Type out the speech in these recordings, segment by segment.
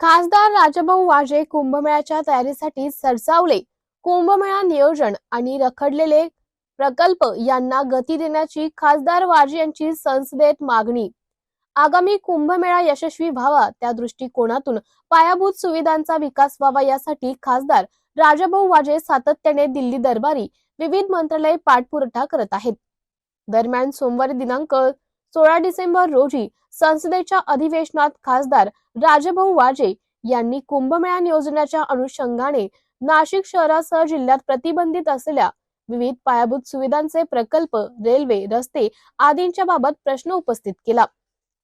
खासदार राजाभाऊ वाजे कुंभमेळ्याच्या तयारीसाठी सरसावले. कुंभमेळा नियोजन आणि रखडलेले प्रकल्प यांना गती देण्याची खासदार वाजे यांची संसदेत मागणी. आगामी कुंभमेळा यशस्वी व्हावा त्या दृष्टिकोनातून पायाभूत सुविधांचा विकास व्हावा यासाठी खासदार राजाभाऊ वाजे सातत्याने दिल्ली दरबारी विविध मंत्रालय पाठपुरवठा करत आहेत. दरम्यान सोमवारी दिनांक सोळा डिसेंबर रोजी संसदेच्या अधिवेशनात खासदार राजभाऊ वाजे यांनी कुंभमेळा नियोजनाच्या अनुषंगाने नाशिक शहरासह जिल्ह्यात प्रतिबंधित असलेल्या विविध पायाभूत सुविधांचे प्रकल्प रेल्वे रस्ते आदींच्या बाबत प्रश्न उपस्थित केला.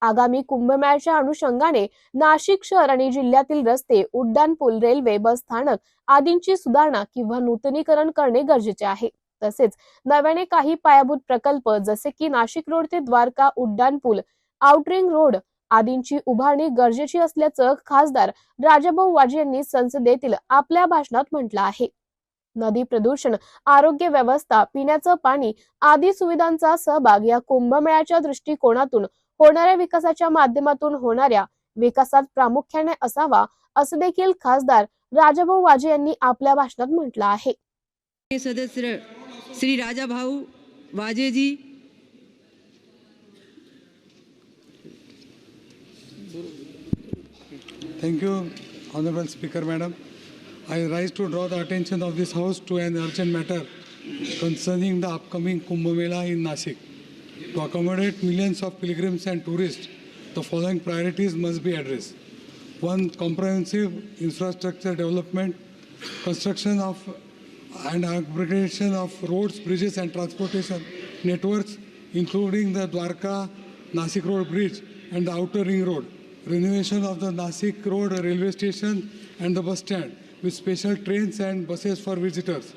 आगामी कुंभमेळ्याच्या अनुषंगाने नाशिक शहर आणि जिल्ह्यातील रस्ते उड्डाणपूल रेल्वे बस स्थानक आदींची सुधारणा किंवा नूतनीकरण करणे गरजेचे आहे. तसेच नव्याने काही पायाभूत प्रकल्प जसे की नाशिक रोड ते द्वारका उड्डाणपूल आउटरिंग रोड आदींची उभारणी गरजेची असल्याचं खासदार राजाभाऊ वाजे यांनी संसदेतील आपल्या भाषणात म्हटलं आहे. नदी प्रदूषण आरोग्य व्यवस्था पिण्याचं पाणी आदी सुविधांचा सहभाग या कुंभमेळ्याच्या दृष्टिकोनातून होणाऱ्या विकासाच्या माध्यमातून होणाऱ्या विकासात प्रामुख्याने असावा असं देखील खासदार राजाभाऊ वाजे यांनी आपल्या भाषणात म्हटलं आहे. सदस्य श्री राजा भाऊ वाजे जी Thank you, Honorable Speaker, Madam. I rise to draw the attention of this House to an urgent matter concerning the upcoming Kumbh Mela in Nashik. To accommodate millions of pilgrims and tourists, the following priorities must be addressed. One, comprehensive infrastructure development, construction of and upgradation of roads, bridges, and transportation networks, including the Dwarka Nasik Road Bridge and the Outer Ring Road, renovation of the Nasik Road railway station and the bus stand with special trains and buses for visitors.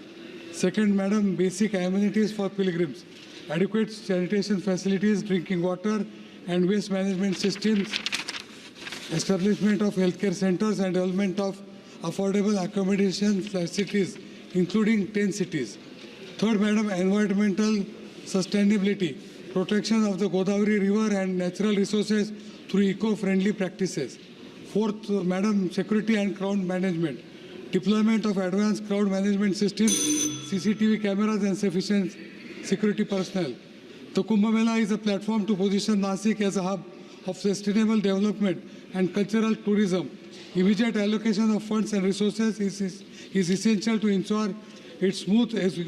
Second, madam, basic amenities for pilgrims, adequate sanitation facilities, drinking water, and waste management systems, establishment of healthcare centers and development of affordable accommodation facilities, including 10 cities. Third, madam, environmental sustainability, protection of the Godavari River and natural resources through eco-friendly practices. Fourth, madam, security and crowd management, deployment of advanced crowd management systems, CCTV cameras and sufficient security personnel. The Kumbh Mela is a platform to position Nasik as a hub of sustainable development and cultural tourism. Immediate allocation of funds and resources is, is, is essential to ensure its smooth execution.